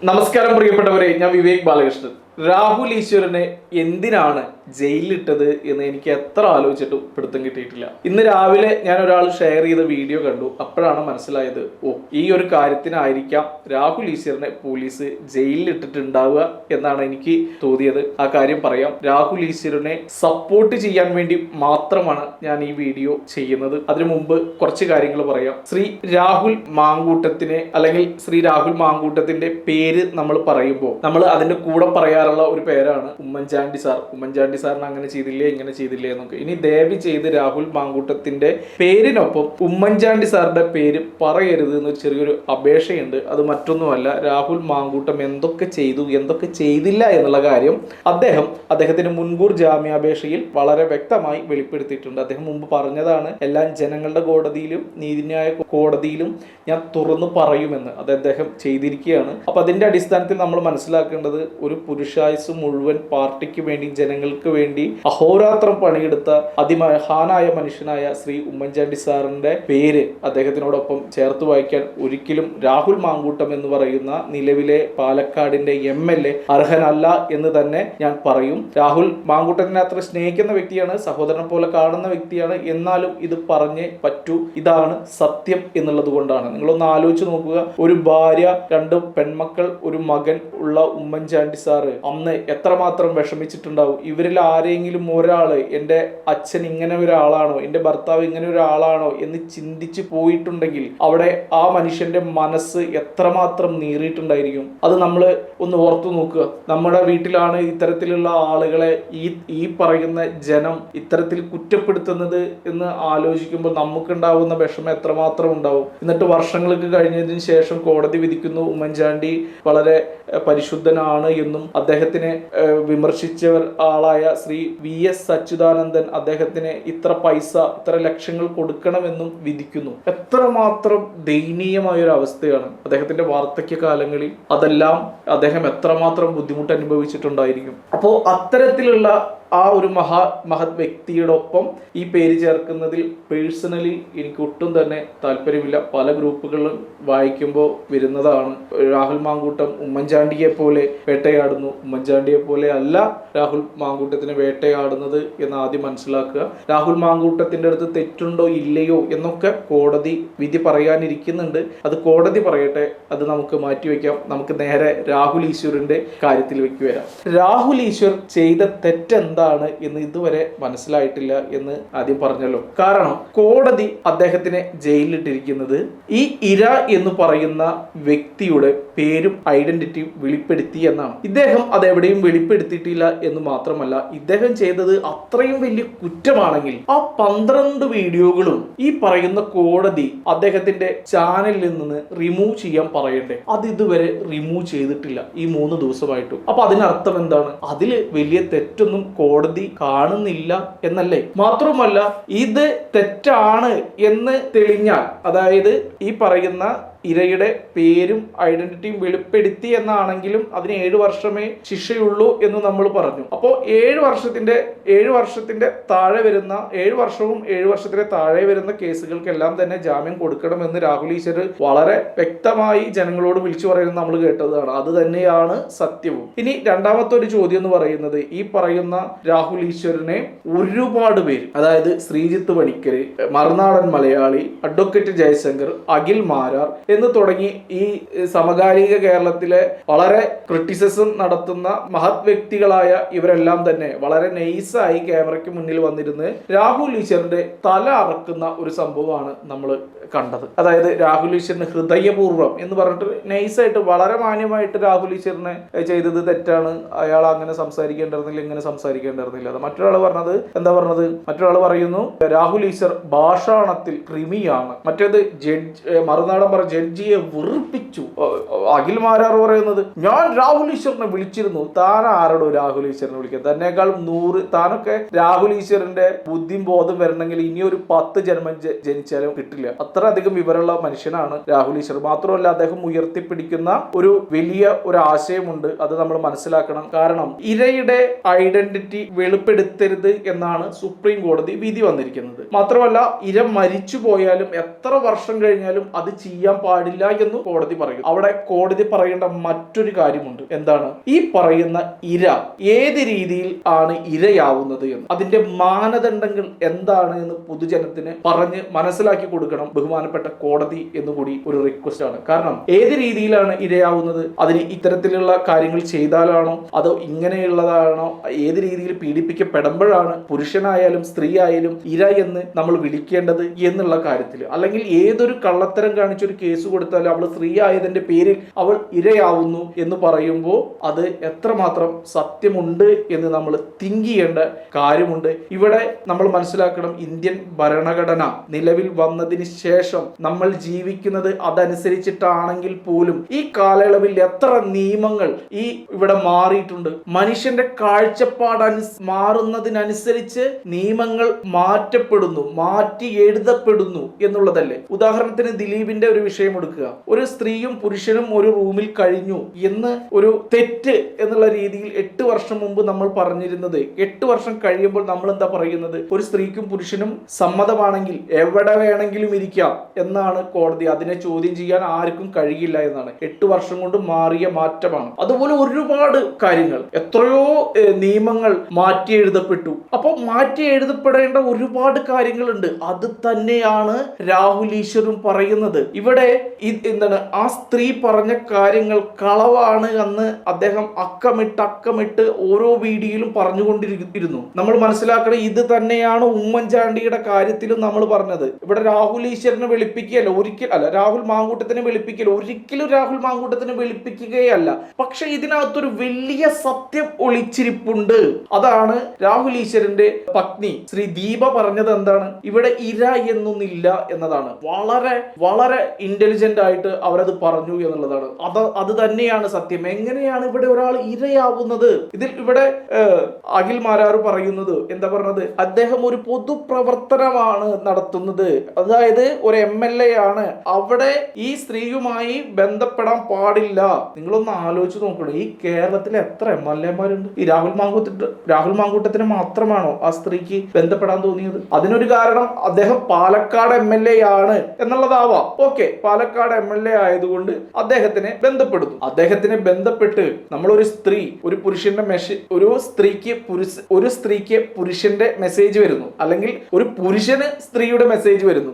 നമസ്കാരം പ്രിയപ്പെട്ടവരെ ഞാൻ വിവേക് ബാലകൃഷ്ണൻ. രാഹുൽ ഈശ്വരനെ എന്തിനാണ് ജയിലിലിട്ടത് എന്ന് എനിക്ക് എത്ര ആലോചിച്ചിട്ടും പിടുത്തം കിട്ടിയിട്ടില്ല. ഇന്ന് രാവിലെ ഞാൻ ഒരാൾ ഷെയർ ചെയ്ത വീഡിയോ കണ്ടു. അപ്പോഴാണ് മനസ്സിലായത് ഓ ഈ ഒരു കാര്യത്തിനായിരിക്കാം രാഹുൽ ഈശ്വരനെ പോലീസ് ജയിലിലിട്ടിട്ടുണ്ടാവുക എന്നാണ് എനിക്ക് തോന്നിയത്. ആ കാര്യം പറയാം. രാഹുൽ ഈശ്വരനെ സപ്പോർട്ട് ചെയ്യാൻ വേണ്ടി മാത്രമാണ് ഞാൻ ഈ വീഡിയോ ചെയ്യുന്നത്. അതിനു മുമ്പ് കുറച്ച് കാര്യങ്ങൾ പറയാം. ശ്രീ രാഹുൽ മാങ്കൂട്ടത്തിനെ അല്ലെങ്കിൽ ശ്രീ രാഹുൽ മാങ്കൂട്ടത്തിന്റെ പേര് നമ്മൾ പറയുമ്പോൾ നമ്മൾ അതിന്റെ കൂടെ പറയാറുള്ള ഒരു പേരാണ് ഉമ്മൻചാണ്ടി സാർ. ഉമ്മൻചാണ്ടി സാറിന് അങ്ങനെ ചെയ്തില്ലേ ഇങ്ങനെ ചെയ്തില്ലേ എന്നൊക്കെ. ഇനി ദയവ് ചെയ്ത് രാഹുൽ മാങ്കൂട്ടത്തിന്റെ പേരിനൊപ്പം ഉമ്മൻചാണ്ടി സാറിന്റെ പേര് പറയരുത് എന്ന് ചെറിയൊരു അപേക്ഷയുണ്ട്. അത് മറ്റൊന്നുമല്ല രാഹുൽ മാങ്കൂട്ടം എന്തൊക്കെ ചെയ്തു എന്തൊക്കെ ചെയ്തില്ല എന്നുള്ള കാര്യം അദ്ദേഹം അദ്ദേഹത്തിന്റെ മുൻകൂർ ജാമ്യാപേക്ഷയിൽ വളരെ വ്യക്തമായി വെളിപ്പെടുത്തിയിട്ടുണ്ട്. അദ്ദേഹം മുമ്പ് പറഞ്ഞതാണ് എല്ലാം ജനങ്ങളുടെ കോടതിയിലും നീതിന്യായ കോടതിയിലും ഞാൻ തുറന്നു പറയുമെന്ന് അത് അദ്ദേഹം ചെയ്തിരിക്കുകയാണ്. അപ്പൊ അതിന്റെ അടിസ്ഥാനത്തിൽ നമ്മൾ മനസ്സിലാക്കേണ്ടത് ഒരു പുരുഷായുസ് മുഴുവൻ പാർട്ടിക്ക് വേണ്ടി ജനങ്ങൾക്ക് വേണ്ടി അഹോരാത്രം പണിയെടുത്ത അതിമഹാനായ മനുഷ്യനായ ശ്രീ ഉമ്മൻചാണ്ടി സാറിന്റെ പേര് അദ്ദേഹത്തിനോടൊപ്പം ചേർത്ത് വായിക്കാൻ ഒരിക്കലും രാഹുൽ മാങ്കൂട്ടം എന്ന് പറയുന്ന നിലവിലെ പാലക്കാടിന്റെ എം എൽ എ അർഹനല്ല എന്ന് തന്നെ ഞാൻ പറയും. രാഹുൽ മാങ്കൂട്ടത്തിനെ അത്ര സ്നേഹിക്കുന്ന വ്യക്തിയാണ് സഹോദരനെ പോലെ കാണുന്ന വ്യക്തിയാണ്. എന്നാലും ഇത് പറഞ്ഞേ പറ്റൂ. ഇതാണ് സത്യം എന്നുള്ളത് കൊണ്ടാണ്. നിങ്ങളൊന്ന് ആലോചിച്ച് നോക്കുക. ഒരു ഭാര്യ രണ്ട് പെൺമക്കൾ ഒരു മകൻ ഉള്ള ഉമ്മൻചാണ്ടി സാറ് അന്ന് എത്രമാത്രം വിഷമിച്ചിട്ടുണ്ടാവും? ഇവരിൽ ആരെങ്കിലും ഒരാൾ എന്റെ അച്ഛൻ ഇങ്ങനെ ഒരാളാണോ എന്റെ ഭർത്താവ് ഇങ്ങനെ ഒരാളാണോ എന്ന് ചിന്തിച്ച് പോയിട്ടുണ്ടെങ്കിൽ അവിടെ ആ മനുഷ്യന്റെ മനസ്സ് എത്രമാത്രം നീറിയിട്ടുണ്ടായിരിക്കും? അത് നമ്മൾ ഒന്ന് ഓർത്തു നോക്കുക. നമ്മുടെ വീട്ടിലാണ് ഇത്തരത്തിലുള്ള ആളുകളെ ഈ ഈ പറയുന്ന ജനം ഇത്തരത്തിൽ കുറ്റപ്പെടുത്തുന്നത് എന്ന് ആലോചിക്കുമ്പോൾ നമുക്കുണ്ടാവുന്ന വിഷമം എത്രമാത്രം ഉണ്ടാവും. എന്നിട്ട് വർഷങ്ങൾക്ക് കഴിഞ്ഞതിന് ശേഷം കോടതി വിധിക്കുന്നു ഉമ്മൻചാണ്ടി വളരെ പരിശുദ്ധനാണ് എന്നും അദ്ദേഹത്തിനെ വിമർശിച്ചവർ ആളായ ശ്രീ വി എസ് അച്യുതാനന്ദൻ അദ്ദേഹത്തിന് ഇത്ര പൈസ ഇത്ര ലക്ഷങ്ങൾ കൊടുക്കണമെന്നും വിധിക്കുന്നു. എത്രമാത്രം ദയനീയമായ ഒരു അവസ്ഥയാണ് അദ്ദേഹത്തിന്റെ വാർദ്ധക്യ കാലങ്ങളിൽ. അതെല്ലാം അദ്ദേഹം എത്രമാത്രം ബുദ്ധിമുട്ട് അനുഭവിച്ചിട്ടുണ്ടായിരിക്കും അപ്പോൾ അത്തരത്തിലുള്ള ആ ഒരു മഹാ മഹത് വ്യക്തിയുടെ ഒപ്പം ഈ പേര് ചേർക്കുന്നതിൽ പേഴ്സണലി എനിക്ക് ഒട്ടും തന്നെ താല്പര്യമില്ല. പല ഗ്രൂപ്പുകളിലും വായിക്കുമ്പോൾ വരുന്നതാണ്. രാഹുൽ മാങ്കൂട്ടം ഉമ്മൻചാണ്ടിയെ പോലെ വേട്ടയാടുന്നു. ഉമ്മൻചാണ്ടിയെ പോലെ അല്ല രാഹുൽ മാങ്കൂട്ടത്തിനെ വേട്ടയാടുന്നത് എന്ന് ആദ്യം മനസ്സിലാക്കുക. രാഹുൽ മാങ്കൂട്ടത്തിന്റെ അടുത്ത് തെറ്റുണ്ടോ ഇല്ലയോ എന്നൊക്കെ കോടതി വിധി പറയാനിരിക്കുന്നുണ്ട്. അത് കോടതി പറയട്ടെ അത് നമുക്ക് മാറ്റിവെക്കാം നമുക്ക് നേരെ രാഹുൽ ഈശ്വറിന്റെ കാര്യത്തിലേക്ക് വരാം രാഹുൽ ഈശ്വർ ചെയ്ത തെറ്റെന്താണ് എന്ന് ഇതുവരെ മനസ്സിലായിട്ടില്ല എന്ന് ആദ്യം പറഞ്ഞല്ലോ. കാരണം കോടതി അദ്ദേഹത്തിനെ ജയിലിലിട്ടിരിക്കുന്നത് ഈ ഇര എന്ന് പറയുന്ന വ്യക്തിയുടെ പേരും ഐഡന്റിറ്റിയും വെളിപ്പെടുത്തി എന്നാണ്. ഇദ്ദേഹം അതെവിടെയും വെളിപ്പെടുത്തിയിട്ടില്ല എന്ന് മാത്രമല്ല ഇദ്ദേഹം ചെയ്തത് അത്രയും വലിയ കുറ്റമാണെങ്കിൽ ആ പന്ത്രണ്ട് വീഡിയോകളും ഈ പറയുന്ന കോടതി അദ്ദേഹത്തിന്റെ ചാനലിൽ നിന്ന് റിമൂവ് ചെയ്യാൻ പറയണ്ടേ? അത് ഇതുവരെ റിമൂവ് ചെയ്തിട്ടില്ല ഈ മൂന്ന് ദിവസമായിട്ടും. അപ്പൊ അതിനർത്ഥം എന്താണ്? അതിൽ വലിയ തെറ്റൊന്നും കോടതി കാണുന്നില്ല എന്നല്ലേ? മാത്രമല്ല ഇത് തെറ്റാണ് എന്ന് തെളിഞ്ഞാൽ അതായത് ഈ പറയുന്ന ഇരയുടെ പേരും ഐഡന്റിറ്റിയും വെളിപ്പെടുത്തി എന്നാണെങ്കിലും അതിന് ഏഴ് വർഷമേ ശിക്ഷയുള്ളൂ എന്ന് നമ്മൾ പറഞ്ഞു. അപ്പോൾ ഏഴ് വർഷത്തിന്റെ ഏഴ് വർഷത്തിന്റെ താഴെ വരുന്ന ഏഴ് വർഷവും ഏഴ് വർഷത്തിന്റെ താഴെ വരുന്ന കേസുകൾക്കെല്ലാം തന്നെ ജാമ്യം കൊടുക്കണമെന്ന് രാഹുൽ ഈശ്വർ വളരെ വ്യക്തമായി ജനങ്ങളോട് വിളിച്ചു പറയുന്നത് നമ്മൾ കേട്ടതാണ്. അത് തന്നെയാണ് സത്യവും. ഇനി രണ്ടാമത്തെ ഒരു ചോദ്യം എന്ന് പറയുന്നത് ഈ പറയുന്ന രാഹുൽ ഈശ്വരനെ ഒരുപാട് പേര് അതായത് ശ്രീജിത്ത് പണിക്കര് മറുനാടൻ മലയാളി അഡ്വക്കേറ്റ് ജയശങ്കർ അഖിൽ മാരാർ എന്ന് തുടങ്ങി ഈ സമകാലിക കേരളത്തിലെ വളരെ ക്രിറ്റിസിസം നടത്തുന്ന മഹത് വ്യക്തികളായ ഇവരെല്ലാം തന്നെ വളരെ നൈസായി ക്യാമറയ്ക്ക് മുന്നിൽ വന്നിരുന്ന് രാഹുൽ ഈശ്വറിന്റെ തല അറക്കുന്ന ഒരു സംഭവമാണ് നമ്മൾ കണ്ടത്. അതായത് രാഹുൽ ഈശ്വറിന് ഹൃദയപൂർവം എന്ന് പറഞ്ഞിട്ട് നൈസായിട്ട് വളരെ മാന്യമായിട്ട് രാഹുൽ ഈശ്വറിനെ ചെയ്തത് തെറ്റാണ്. അയാൾ അങ്ങനെ സംസാരിക്കേണ്ടിരുന്നില്ല ഇങ്ങനെ സംസാരിക്കേണ്ടിരുന്നില്ല അത് മറ്റൊരാൾ പറഞ്ഞത് എന്താ പറഞ്ഞത്? മറ്റൊരാൾ പറയുന്നു രാഹുൽ ഈശ്വർ ഭാഷാണത്തിൽ ക്രിമിയാണ്. മറ്റേത് ജഡ്ജ് മറുനാടൻ പറ ജഡ്ജിയെ വെറുപ്പിച്ചു. അഖിൽ മാരാർ പറയുന്നത് ഞാൻ രാഹുൽ ഈശ്വറിനെ വിളിച്ചിരുന്നു. താൻ ആരോടോ രാഹുൽ ഈശ്വറിനെ വിളിക്കുക തന്നെക്കാൾ നൂറ് താനൊക്കെ രാഹുൽ ഈശ്വറിന്റെ ബുദ്ധിയും ബോധം വരണമെങ്കിൽ ഇനി ഒരു പത്ത് ജന്മം ജനിച്ചാലും കിട്ടില്ല. അത്ര അധികം വിവരമുള്ള മനുഷ്യനാണ് രാഹുൽ ഈശ്വർ. മാത്രമല്ല അദ്ദേഹം ഉയർത്തിപ്പിടിക്കുന്ന ഒരു വലിയ ഒരു ആശയമുണ്ട്. അത് നമ്മൾ മനസ്സിലാക്കണം. കാരണം ഇരയുടെ ഐഡന്റിറ്റി വെളിപ്പെടുത്തരുത് എന്നാണ് സുപ്രീം കോടതി വിധി വന്നിരിക്കുന്നത്. മാത്രമല്ല ഇര മരിച്ചു പോയാലും എത്ര വർഷം കഴിഞ്ഞാലും അത് ചെയ്യാൻ പാടില്ല എന്ന് കോടതി പറയും അവിടെ കോടതി പറയേണ്ട മറ്റൊരു കാര്യമുണ്ട്. എന്താണ്? ഈ പറയുന്ന ഇര ഏത് രീതിയിൽ ആണ് ഇരയാവുന്നത് എന്ന്. അതിന്റെ മാനദണ്ഡങ്ങൾ എന്താണ് എന്ന് പൊതുജനത്തിന് പറഞ്ഞ് മനസ്സിലാക്കി കൊടുക്കണം. ബഹുമാനപ്പെട്ട കോടതി എന്നുകൂടി ഒരു റിക്വസ്റ്റ് ആണ്. കാരണം ഏത് രീതിയിലാണ് ഇരയാവുന്നത്? അതിന് ഇത്തരത്തിലുള്ള കാര്യങ്ങൾ ചെയ്താലാണോ? അതോ ഇങ്ങനെയുള്ളതാണോ? ഏത് രീതിയിൽ പീഡിപ്പിക്കപ്പെടുമ്പോഴാണ് പുരുഷനായാലും സ്ത്രീ ആയാലും ഇര എന്ന് നമ്മൾ വിളിക്കേണ്ടത് എന്നുള്ള കാര്യത്തിൽ. അല്ലെങ്കിൽ ഏതൊരു കള്ളത്തരം കാണിച്ചൊരു കേസ് കൊടുത്താലും അവൾ സ്ത്രീ ആയതിന്റെ പേരിൽ അവൾ ഇരയാവുന്നു എന്ന് പറയുമ്പോൾ അത് എത്രമാത്രം സത്യമുണ്ട് എന്ന് നമ്മൾ തിങ്ക് ചെയ്യേണ്ട കാര്യമുണ്ട്. ഇവിടെ നമ്മൾ മനസ്സിലാക്കണം ഇന്ത്യൻ ഭരണഘടന നിലവിൽ വന്നതിന് ശേഷം നമ്മൾ ജീവിക്കുന്നത് അതനുസരിച്ചിട്ടാണെങ്കിൽ പോലും ഈ കാലയളവിൽ എത്ര നിയമങ്ങൾ ഈ ഇവിടെ മാറിയിട്ടുണ്ട്. മനുഷ്യന്റെ കാഴ്ചപ്പാട് മാറുന്നതിനനുസരിച്ച് നിയമങ്ങൾ മാറ്റപ്പെടുന്നു മാറ്റി എഴുതപ്പെടുന്നു എന്നുള്ളതല്ലേ? ഉദാഹരണത്തിന് ദിലീപിന്റെ ഒരു വിഷയം എടുക്കുക. ഒരു സ്ത്രീയും പുരുഷനും ഒരു റൂമിൽ കഴിഞ്ഞു എന്ന് ഒരു തെറ്റ് എന്നുള്ള രീതിയിൽ എട്ട് വർഷം മുമ്പ് നമ്മൾ പറഞ്ഞിരുന്നത്. എട്ട് വർഷം കഴിയുമ്പോൾ നമ്മൾ എന്താ പറയുന്നത്? ഒരു സ്ത്രീക്കും പുരുഷനും സമ്മതമാണെങ്കിൽ എവിടെ വേണമെങ്കിലും ഇരിക്കാം. എന്നാണ് കോടതി. അതിനെ ചോദ്യം ചെയ്യാൻ ആർക്കും കഴിയില്ല എന്നാണ്. എട്ട് വർഷം കൊണ്ട് മാറിയ മാറ്റമാണ്. അതുപോലെ ഒരുപാട് കാര്യങ്ങൾ. എത്രയോ നിയമങ്ങൾ മാറ്റി എഴുതപ്പെട്ടു. അപ്പോൾ മാറ്റി എഴുതപ്പെടേണ്ട ഒരുപാട് കാര്യങ്ങളുണ്ട്. അത് തന്നെയാണ് രാഹുൽ ഈശ്വരും പറയുന്നത്. ഇവിടെ എന്താണ് ആ സ്ത്രീ പറഞ്ഞ കാര്യങ്ങൾ കളവാണ് എന്ന് അദ്ദേഹം അക്കമിട്ട് അക്കമിട്ട് ഓരോ വീഡിയോയിലും പറഞ്ഞുകൊണ്ടിരിക്കുന്നു. നമ്മൾ മനസ്സിലാക്കണം ഇത് തന്നെയാണ് ഉമ്മൻചാണ്ടിയുടെ കാര്യത്തിലും നമ്മൾ പറഞ്ഞത്. ഇവിടെ രാഹുൽ ഈശ്വരനെ വെളുപ്പിക്കുകയല്ല ഒരിക്കൽ അല്ല രാഹുൽ മാങ്കൂട്ടത്തിനെ വെളുപ്പിക്കൽ ഒരിക്കലും രാഹുൽ മാങ്കൂട്ടത്തിനെ വെളുപ്പിക്കുകയല്ല. പക്ഷെ ഇതിനകത്തൊരു വലിയ സത്യം ഒളിച്ചിരിപ്പുണ്ട്. അതാണ് രാഹുൽ ഈശ്വരന്റെ പത്നി. ശ്രീ ദീപ പറഞ്ഞത് എന്താണ്? ഇവിടെ ഇര എന്നൊന്നില്ല എന്നതാണ്. വളരെ വളരെ ഇന്റലിജന്റ് ആയിട്ട് അവരത് പറഞ്ഞു എന്നുള്ളതാണ്. അത് അത് തന്നെയാണ് സത്യം. എങ്ങനെയാണ് ഇവിടെ ഒരാൾ ഇരയാവുന്നത്? ഇതിൽ ഇവിടെ അഖിൽ മാരാർ പറയുന്നത് എന്താ പറഞ്ഞത്? അദ്ദേഹം ഒരു പൊതുപ്രവർത്തനമാണ് നടത്തുന്നത്. അതായത് ഒരു എം എൽ എ ആണ്. അവിടെ ഈ സ്ത്രീയുമായി ബന്ധപ്പെടാൻ പാടില്ല. നിങ്ങളൊന്ന് ആലോചിച്ച് നോക്കണം. ഈ കേരളത്തിൽ എത്ര എം എൽ എമാരുണ്ട് ഈ രാഹുൽ മാങ്കൂട്ട രാഹുൽ മാങ്കൂട്ടത്തിന് മാത്രമാണോ ആ സ്ത്രീക്ക് ബന്ധപ്പെടാൻ തോന്നിയത്? അതിനൊരു കാരണം അദ്ദേഹം പാലക്കാട് എം എൽ എ ആണ് എന്നുള്ളതാവാം. Okay Palakkad M L A ആയതുകൊണ്ട് അദ്ദേഹത്തിനെ ബന്ധപ്പെടുത്തും. അദ്ദേഹത്തിനെ ബന്ധപ്പെട്ട് നമ്മളൊരു സ്ത്രീ ഒരു പുരുഷന്റെ മെസ്സേജ് ഒരു സ്ത്രീക്ക് പുരുഷ ഒരു സ്ത്രീക്ക് പുരുഷന്റെ മെസ്സേജ് വരുന്നു. അല്ലെങ്കിൽ ഒരു പുരുഷന് സ്ത്രീയുടെ മെസ്സേജ് വരുന്നു.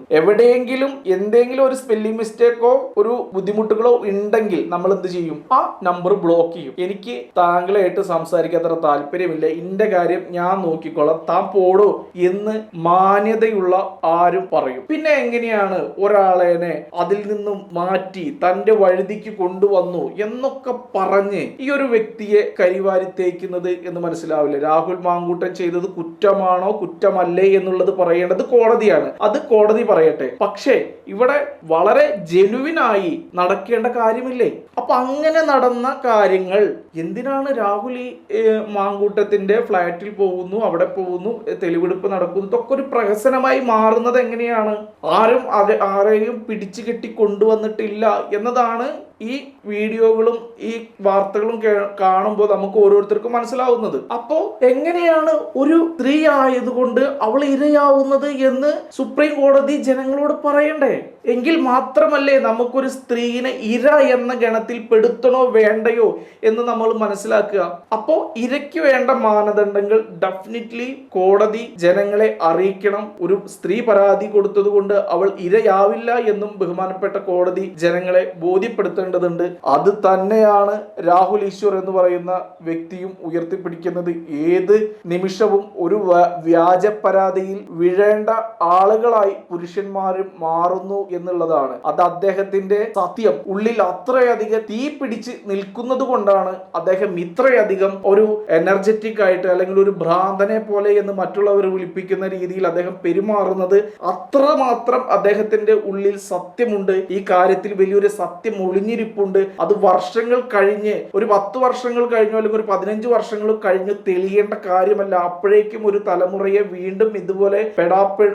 എവിടെയെങ്കിലും എന്തെങ്കിലും ഒരു സ്പെല്ലിംഗ് മിസ്റ്റേക്കോ ഒരു ബുദ്ധിമുട്ടുകളോ ഉണ്ടെങ്കിൽ നമ്മൾ എന്ത് ചെയ്യും? ആ നമ്പർ ബ്ലോക്ക് ചെയ്യും. എനിക്ക് താങ്കളായിട്ട് സംസാരിക്കാത്ര താല്പര്യമില്ല. ഇന്റെ കാര്യം ഞാൻ നോക്കിക്കോളാം. താൻ പോടോ എന്ന് മാന്യതയുള്ള ആരും പറയും. പിന്നെ എങ്ങനെയാണ് ഒരാളെനെ അതിൽ നിന്നും മാറ്റി തന്റെ വഴുതിക്ക് കൊണ്ടുവന്നു എന്നൊക്കെ പറഞ്ഞ് ഈ ഒരു വ്യക്തിയെ കരിവാരി തേക്കുന്നത് എന്ന് മനസ്സിലാവില്ല. രാഹുൽ മാങ്കൂട്ടൻ ചെയ്തത് കുറ്റമാണോ കുറ്റമല്ലേ എന്നുള്ളത് പറയേണ്ടത് കോടതിയാണ്. അത് കോടതി പറയട്ടെ. പക്ഷേ ഇവിടെ വളരെ ജെനുവിനായി നടക്കേണ്ട കാര്യമില്ലേ? അപ്പൊ അങ്ങനെ നടന്ന കാര്യങ്ങൾ എന്തിനാണ് രാഹുൽ ഈ മാങ്കൂട്ടത്തിന്റെ ഫ്ലാറ്റിൽ പോകുന്നു അവിടെ പോകുന്നു തെളിവെടുപ്പ് നടക്കുന്നു ഇതൊക്കെ ഒരു പ്രഹസനമായി മാറുന്നത് എങ്ങനെയാണ്? ആരും അത് ആരെയും പിടിച്ചു കെട്ടി കൊണ്ടുവന്നിട്ടില്ല എന്നതാണ് ഈ വീഡിയോകളും ഈ വാർത്തകളും കാണുമ്പോൾ നമുക്ക് ഓരോരുത്തർക്കും മനസ്സിലാവുന്നത്. അപ്പോ എങ്ങനെയാണ് ഒരു സ്ത്രീ ആയതുകൊണ്ട് അവൾ ഇരയാവുന്നത് എന്ന് സുപ്രീം കോടതി ജനങ്ങളോട് പറയണ്ടേ? എങ്കിൽ മാത്രമല്ലേ നമുക്കൊരു സ്ത്രീനെ ഇര എന്ന ഗണത്തിൽ പെടുത്തണോ വേണ്ടയോ എന്ന് നമ്മൾ മനസ്സിലാക്കുക. അപ്പോ ഇരയ്ക്ക് വേണ്ട മാനദണ്ഡങ്ങൾ ഡെഫിനറ്റ്ലി കോടതി ജനങ്ങളെ അറിയിക്കണം. ഒരു സ്ത്രീ പരാതി കൊടുത്തതുകൊണ്ട് അവൾ ഇരയാവില്ല എന്നും ബഹുമാനപ്പെട്ട കോടതി ജനങ്ങളെ ബോധ്യപ്പെടുത്തേണ്ടതുണ്ട്. അത് തന്നെയാണ് രാഹുൽ ഈശ്വർ എന്ന് പറയുന്ന വ്യക്തിയും ഉയർത്തിപ്പിടിക്കുന്നത്. ഏത് നിമിഷവും ഒരു വ്യാജ പരാതിയിൽ വീഴേണ്ട ആളുകളായി പുരുഷന്മാരും മാറുന്നു എന്നുള്ളതാണ്. അത് അദ്ദേഹത്തിന്റെ സത്യം. ഉള്ളിൽ അത്രയധികം തീ പിടിച്ച് നിൽക്കുന്നത് കൊണ്ടാണ് അദ്ദേഹം ഇത്രയധികം ഒരു എനർജറ്റിക് ആയിട്ട് അല്ലെങ്കിൽ ഒരു ഭ്രാന്തനെ പോലെ എന്ന് മറ്റുള്ളവർ വിളിപ്പിക്കുന്ന രീതിയിൽ അദ്ദേഹം പെരുമാറുന്നത്. അത്രമാത്രം അദ്ദേഹത്തിന്റെ ഉള്ളിൽ സത്യമുണ്ട്. ഈ കാര്യത്തിൽ വലിയൊരു സത്യം ഒളിഞ്ഞിരിപ്പുണ്ട്. അത് വർഷങ്ങൾ കഴിഞ്ഞ് ഒരു പത്ത് വർഷങ്ങൾ കഴിഞ്ഞു അല്ലെങ്കിൽ ഒരു പതിനഞ്ച് വർഷങ്ങൾ കഴിഞ്ഞ് തെളിയേണ്ട കാര്യമല്ല. അപ്പോഴേക്കും ഒരു തലമുറയെ വീണ്ടും ഇതുപോലെ പെടാപ്പെ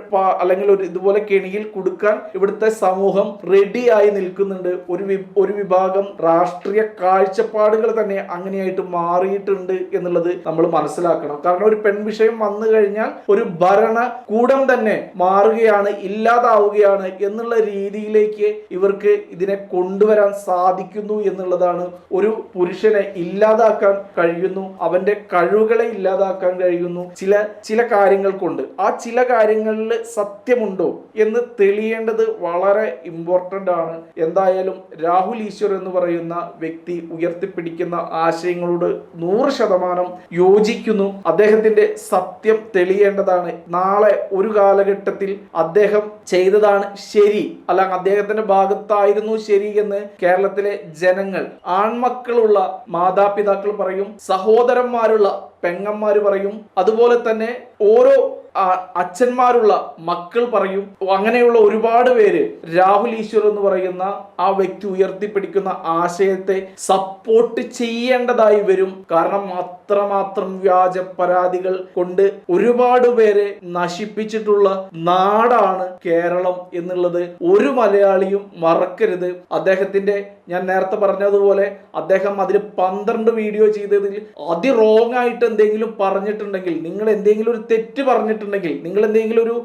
അല്ലെങ്കിൽ ഒരു ഇതുപോലെ കെണിയിൽ കൊടുക്കാൻ ഇവിടുത്തെ സമൂഹം റെഡിയായി നിൽക്കുന്നുണ്ട്. ഒരു ഒരു വിഭാഗം രാഷ്ട്രീയ കാഴ്ചപ്പാടുകൾ തന്നെ അങ്ങനെയായിട്ട് മാറിയിട്ടുണ്ട് എന്നുള്ളത് നമ്മൾ മനസ്സിലാക്കണം. കാരണം ഒരു പെൺവിഷയം വന്നു കഴിഞ്ഞാൽ ഒരു ഭരണ കൂടം തന്നെ മാറുകയാണ് ഇല്ലാതാവുകയാണ് എന്നുള്ള രീതിയിലേക്ക് ഇവർക്ക് ഇതിനെ കൊണ്ടുവരാൻ സാധിക്കുന്നു എന്നുള്ളതാണ് ഒരു പുരുഷനെ ഇല്ലാതാക്കാൻ കഴിയുന്നു അവന്റെ കഴിവുകളെ ഇല്ലാതാക്കാൻ കഴിയുന്നു ചില ചില കാര്യങ്ങൾ കൊണ്ട്. ആ ചില കാര്യങ്ങളിൽ സത്യമുണ്ടോ എന്ന് തെളിയേണ്ടത് വളരെ ഇമ്പോർട്ടന്റ് ആണ്. എന്തായാലും രാഹുൽ ഈശ്വർ എന്ന് പറയുന്ന വ്യക്തി ഉയർത്തിപ്പിടിക്കുന്ന ആശയങ്ങളോട് നൂറ് ശതമാനം യോജിക്കുന്നു. അദ്ദേഹത്തിന്റെ സത്യം തെളിയേണ്ടതാണ്. നാളെ ഒരു കാലഘട്ടത്തിൽ അദ്ദേഹം ചെയ്തതാണ് ശരി. അല്ല അദ്ദേഹത്തിന്റെ ഭാഗത്തായിരുന്നു ശരി എന്ന് കേരളത്തിലെ ജനങ്ങൾ ആൺമക്കളുള്ള മാതാപിതാക്കൾ പറയും. സഹോദരന്മാരുള്ള പെങ്ങന്മാര് പറയും. അതുപോലെ തന്നെ ഓരോ അച്ഛന്മാരുള്ള മക്കൾ പറയും. അങ്ങനെയുള്ള ഒരുപാട് പേര് രാഹുൽ ഈശ്വർ എന്ന് പറയുന്ന ആ വ്യക്തി ഉയർത്തിപ്പിടിക്കുന്ന ആശയത്തെ സപ്പോർട്ട് ചെയ്യേണ്ടതായി വരും. കാരണം അത്രമാത്രം വ്യാജ പരാതികൾ കൊണ്ട് ഒരുപാട് പേരെ നശിപ്പിച്ചിട്ടുള്ള നാടാണ് കേരളം എന്നുള്ളത് ഒരു മലയാളിയും മറക്കരുത്. അദ്ദേഹത്തിന്റെ ഞാൻ നേരത്തെ പറഞ്ഞതുപോലെ അദ്ദേഹം അതിൽ പന്ത്രണ്ട് വീഡിയോ ചെയ്തതിൽ അതി റോങ് ആയിട്ട് എന്തെങ്കിലും പറഞ്ഞിട്ടുണ്ടെങ്കിൽ നിങ്ങൾ എന്തെങ്കിലും ഒരു തെറ്റ് പറഞ്ഞിട്ടുണ്ടെങ്കിൽ നിങ്ങൾ എന്തെങ്കിലും ഒരു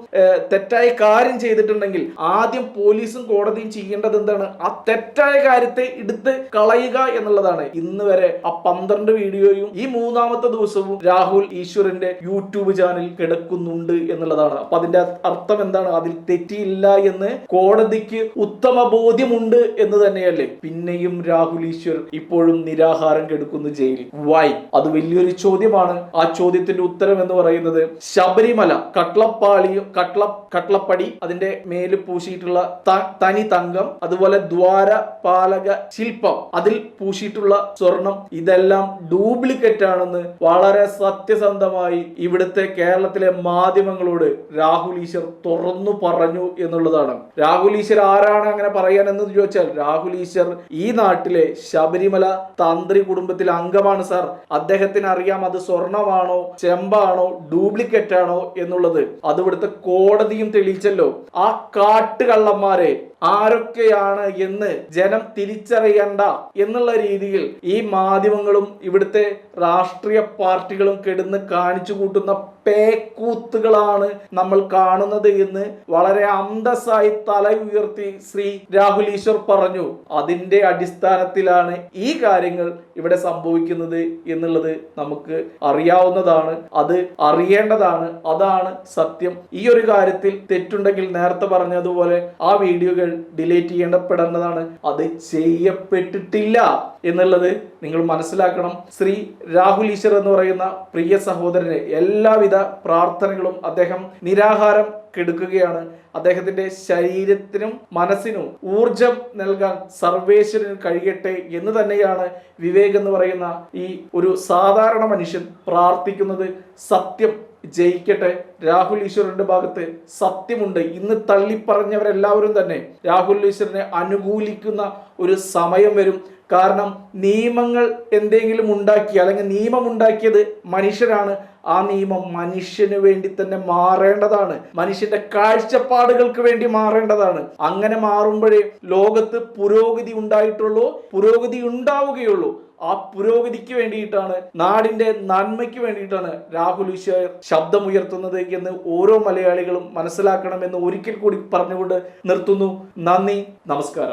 തെറ്റായ കാര്യം ചെയ്തിട്ടുണ്ടെങ്കിൽ ആദ്യം പോലീസും കോടതിയും ചെയ്യേണ്ടത് എന്താണ്? ആ തെറ്റായ കാര്യത്തെ എടുത്ത് കളയുക എന്നുള്ളതാണ്. ഇന്ന് വരെ ആ പന്ത്രണ്ട് വീഡിയോയും ഈ മൂന്നാമത്തെ ദിവസവും രാഹുൽ ഈശ്വറിന്റെ യൂട്യൂബ് ചാനൽ കിടക്കുന്നുണ്ട് എന്നുള്ളതാണ്. അപ്പൊ അതിന്റെ അർത്ഥം എന്താണ്? അതിൽ തെറ്റിയില്ല എന്ന് കോടതിക്ക് ഉത്തമ ബോധ്യമുണ്ട് എന്ന് തന്നെയല്ലേ? പിന്നെയും രാഹുൽ ഈശ്വർ ഇപ്പോഴും നിരാഹാരം കെടുക്കുന്നു ജയിലിൽ. വൈ അത് വലിയൊരു ചോദ്യമാണ്. ആ ചോദ്യത്തിന്റെ ഉത്തരം എന്ന് പറയുന്നത് ശബരിമല കട്ലപ്പാളി കട്ല കട്ലപ്പടി അതിന്റെ മേൽ പൂശിയിട്ടുള്ള തനി തങ്കം അതുപോലെ ദ്വാര പാലക ശില്പം അതിൽ പൂശിയിട്ടുള്ള സ്വർണം ഇതെല്ലാം ഡ്യൂപ്ലിക്കേറ്റ് ആണെന്ന് വളരെ സത്യസന്ധമായി ഇവിടുത്തെ കേരളത്തിലെ മാധ്യമങ്ങളോട് രാഹുൽ ഈശ്വർ തുറന്നു പറഞ്ഞു എന്നുള്ളതാണ്. രാഹുൽ ഈശ്വർ ആരാണ് അങ്ങനെ പറയാൻ എന്ന് ചോദിച്ചാൽ രാഹുൽ ഈശ്വർ ഈ നാട്ടിലെ ശബരിമല തന്ത്രി കുടുംബത്തിലെ അംഗമാണ് സാർ. അദ്ദേഹത്തിന് അറിയാം അത് സ്വർണമാണോ ചെമ്പാണോ ഡ്യൂപ്ലിക്കേറ്റ് ആണോ എന്നുള്ളത്. അത് ഇവിടുത്തെ കോടതിയും തെളിയിച്ചല്ലോ. ആ കാട്ടുകള്ളന്മാരെ ആരൊക്കെയാണ് എന്ന് ജനം തിരിച്ചറിയണ്ട എന്നുള്ള രീതിയിൽ ഈ മാധ്യമങ്ങളും ഇവിടുത്തെ രാഷ്ട്രീയ പാർട്ടികളും കെടുന്ന് കാണിച്ചു കൂട്ടുന്ന പേക്കൂത്തുകളാണ് നമ്മൾ കാണുന്നത് എന്ന് വളരെ അന്തസ്സായി തല ഉയർത്തി ശ്രീ രാഹുൽ ഈശ്വർ പറഞ്ഞു. അതിന്റെ അടിസ്ഥാനത്തിലാണ് ഈ കാര്യങ്ങൾ ഇവിടെ സംഭവിക്കുന്നത് എന്നുള്ളത് നമുക്ക് അറിയാവുന്നതാണ്. അത് അറിയേണ്ടതാണ്. അതാണ് സത്യം. ഈ ഒരു കാര്യത്തിൽ തെറ്റുണ്ടെങ്കിൽ നേരത്തെ പറഞ്ഞതുപോലെ ആ വീഡിയോകൾ ഡിലീറ്റ് ചെയ്യേണ്ടപ്പെടേണ്ടതാണ് അത് ചെയ്യപ്പെട്ടിട്ടില്ല. എന്നുള്ളത് നിങ്ങൾ മനസ്സിലാക്കണം. ശ്രീ രാഹുൽ ഈശ്വർ എന്ന് പറയുന്ന പ്രിയ സഹോദരന് എല്ലാവിധ പ്രാർത്ഥനകളും അദ്ദേഹം നിരാഹാരം കെടുക്കുകയാണ്. അദ്ദേഹത്തിന്റെ ശരീരത്തിനും മനസ്സിനും ഊർജം നൽകാൻ സർവേശ്വരന് കഴിയട്ടെ എന്ന് തന്നെയാണ് വിവേക് എന്ന് പറയുന്ന ഈ ഒരു സാധാരണ മനുഷ്യൻ പ്രാർത്ഥിക്കുന്നത്. സത്യം ജയിക്കട്ടെ. രാഹുൽ ഈശ്വറിന്റെ ഭാഗത്ത് സത്യമുണ്ട്. ഇന്ന് തള്ളിപ്പറഞ്ഞവരെല്ലാവരും തന്നെ രാഹുൽ ഈശ്വറിനെ അനുകൂലിക്കുന്ന ഒരു സമയം വരും. കാരണം നിയമങ്ങൾ എന്തെങ്കിലും ഉണ്ടാക്കി അല്ലെങ്കിൽ നിയമം ഉണ്ടാക്കിയത് മനുഷ്യരാണ് ആ നിയമം മനുഷ്യന് വേണ്ടി തന്നെ മാറേണ്ടതാണ്. മനുഷ്യന്റെ കാഴ്ചപ്പാടുകൾക്ക് വേണ്ടി മാറേണ്ടതാണ്. അങ്ങനെ മാറുമ്പോഴേ ലോകത്ത് പുരോഗതി ഉണ്ടായിട്ടുള്ളൂ പുരോഗതി ഉണ്ടാവുകയുള്ളൂ. ആ പുരോഗതിക്ക് വേണ്ടിയിട്ടാണ് നാടിന്റെ നന്മയ്ക്ക് വേണ്ടിയിട്ടാണ് രാഹുൽ ഈശ്വർ ശബ്ദമുയർത്തുന്നത് എന്ന് ഓരോ മലയാളികളും മനസ്സിലാക്കണമെന്ന് ഒരിക്കൽ കൂടി പറഞ്ഞുകൊണ്ട് നിർത്തുന്നു. നന്ദി നമസ്കാരം.